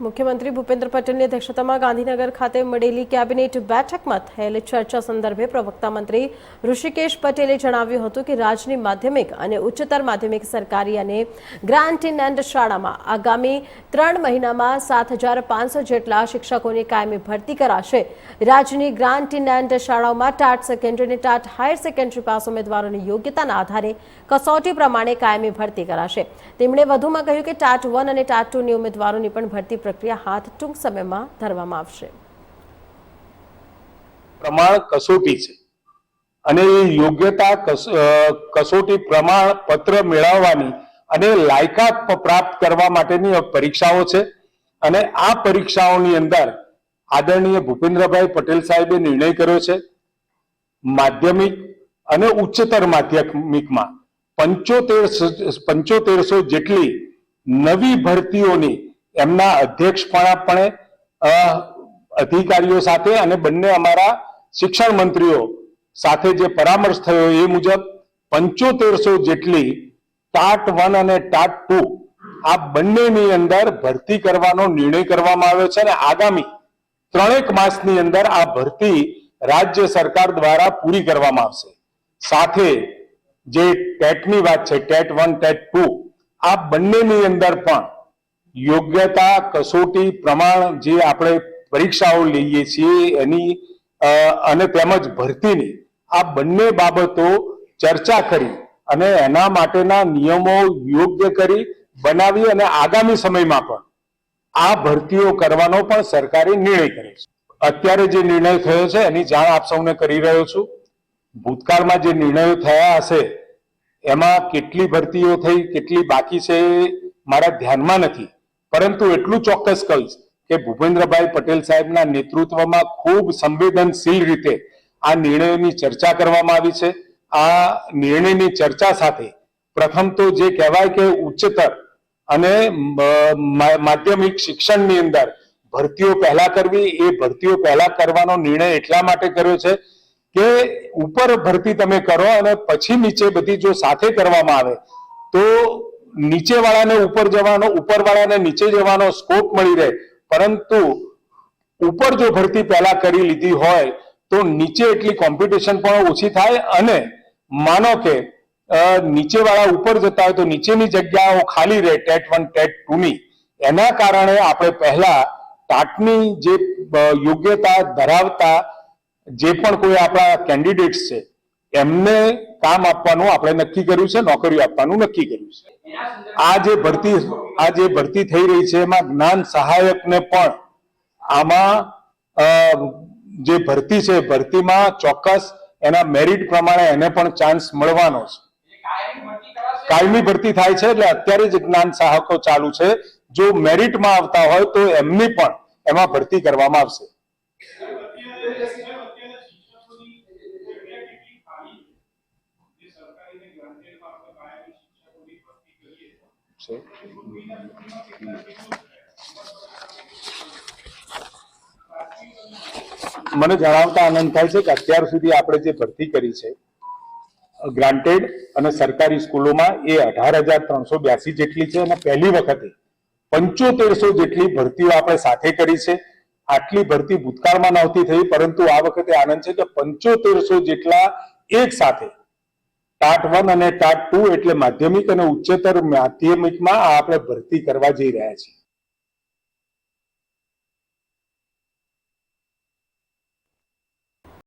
મુખ્યમંત્રી ભૂપેન્દ્ર પટેલની અધ્યક્ષતામાં ગાંધીનગર ખાતે મળેલી કેબિનેટ બેઠકમાં થયેલી ચર્ચા સંદર્ભે પ્રવક્તા મંત્રી ઋષિકેશ પટેલે જણાવ્યું હતું કે રાજ્યની માધ્યમિક અને ઉચ્ચતર માધ્યમિક સરકારી અને ગ્રાન્ટ ઇન એન્ડ શાળામાં આગામી ત્રણ મહિનામાં સાત હજાર પાંચસો જેટલા શિક્ષકોની કાયમી ભરતી કરાશે. રાજ્યની ગ્રાન્ટ ઇન એન્ડ શાળાઓમાં ટાટ સેકન્ડરી અને ટાટ હાયર સેકન્ડરી પાસ ઉમેદવારોની યોગ્યતાના આધારે કસોટી પ્રમાણે કાયમી ભરતી કરાશે. તેમણે વધુમાં કહ્યું કે ટાટ વન અને ટાટ ટુની ઉમેદવારોની પણ ભરતી પ્રક્રિયા હાથ ટૂંક સમયમાં ધરવામાં આવશે. પ્રમાણ કસોટી છે. અને યોગ્યતા કસોટી પ્રમાણ પત્ર મેળવવાની અને લાયકાત પ્રાપ્ત કરવા માટેની પરીક્ષાઓ છે. અને આ પરીક્ષાઓની અંદર આદરણીય ભૂપેન્દ્રભાઈ પટેલ સાહેબે નિર્ણય કર્યો છે. માધ્યમિક અને ઉચ્ચતર માધ્યમિકમાં પંચોતેર પંચોતેરસો જેટલી નવી ભરતીઓની એમના અધ્યક્ષપણાપણે અધિકારીઓ સાથે અને બંને અમારા શિક્ષણ મંત્રીઓ સાથે જે પરામર્શ થયો એ મુજબ પંચોતેરસો જેટલી ટાટ વન અને ટાટ ટુ આ બંનેની અંદર ભરતી કરવાનો નિર્ણય કરવામાં આવ્યો છે અને આગામી ત્રણેક માસની અંદર આ ભરતી રાજ્ય સરકાર દ્વારા પૂરી કરવામાં આવશે. સાથે જે ટેટની વાત છે, ટેટ વન, ટેટ ટુ, આ બંનેની અંદર પણ યોગ્યતા, કસોટી, પ્રમાણ જે આપણે પરીક્ષાઓ લઈએ છીએ એની અને તેમજ ભરતીની, આ બંને બાબતો ચર્ચા કરી અને એના માટેના નિયમો યોગ્ય કરી બનાવી અને આગામી સમયમાં પણ આ ભરતીઓ કરવાનો પણ સરકારે નિર્ણય કર્યો છે. અત્યારે જે નિર્ણય થયો છે એની જાણ આપ સૌને કરી રહ્યો છું. ભૂતકાળમાં જે નિર્ણયો થયા હશે, એમાં કેટલી ભરતીઓ થઈ, કેટલી બાકી છે, મારા ધ્યાનમાં નથી. પરંતુ એટલું ચોક્કસ કહીશ કે ભૂપેન્દ્રભાઈ પટેલ સાહેબના નેતૃત્વમાં ખૂબ સંવેદનશીલ રીતે આ નિર્ણયોની ચર્ચા કરવામાં આવી છે. આ નિર્ણયની ચર્ચા સાથે પ્રથમ તો જે કહેવાય કે ઉચ્ચતર અને માધ્યમિક શિક્ષણની અંદર ભરતીઓ પહેલા કરવી, એ ભરતીઓ પહેલા કરવાનો નિર્ણય એટલા માટે કર્યો છે કે ઉપર ભરતી તમે કરો અને પછી નીચે બધી જો સાથે કરવામાં આવે તો નીચે વાળાને ઉપર જવાનો ઉપર વાળાને નીચે જવાનો સ્કોપ મળી રહે. પરંતુ ઉપર જો ભરતી પહેલા કરી લીધી હોય, તો નીચે એટલી કોમ્પિટિશન પણ ઓછી થાય અને માનો કે નીચેવાળા નીચે વાળા ઉપર જતા હોય તો નીચેની જગ્યાઓ ખાલી રહે, ટેટ વન, ટેટ ટુ ની એના કારણે આપણે પહેલા ટાટની જે યોગ્યતા ધરાવતા જે પણ કોઈ આપણા કેન્ડિડેટ્સ છે એમને કામ આપવાનું, આપણે નક્કી કર્યું છે, નોકરીઓ આપવાનું નક્કી કર્યું છે. આ જે ભરતી, આ જે ભરતી થઈ રહી છે, એમાં જ્ઞાન સહાયકને પણ આમાં જે ભરતી છે, ભરતીમાં ચોક્કસ એના મેરિટ પ્રમાણે એને પણ ચાન્સ મળવાનો છે. કાયમી ભરતી થાય છે, એટલે અત્યારે જ જ્ઞાન સહાયકો ચાલુ છે. જો મેરિટમાં આવતા હોય તો એમની પણ એમાં ભરતી કરવામાં આવશે. છે. મને જણાવતા આનંદ થાય છે કે અત્યાર સુધી આપણે જે ભરતી કરી છે, ગ્રાન્ટેડ અને સરકારી સ્કૂલોમાં એ અઢાર હજાર ત્રણસો બ્યાસી જેટલી છે અને પહેલી વખતે પંચોતેરસો જેટલી ભરતીઓ આપણે સાથે કરી છે આટલી ભરતી ભૂતકાળમાં નહોતી થઈ, પરંતુ આ વખતે આનંદ છે કે પંચોતેરસો જેટલા એક સાથે ટાટ વન અને પાર્ટ ટુ એટલે માધ્યમિક અને ઉચ્ચતર માધ્યમિકમાં આપણે ભરતી કરવા જઈ રહ્યા છીએ.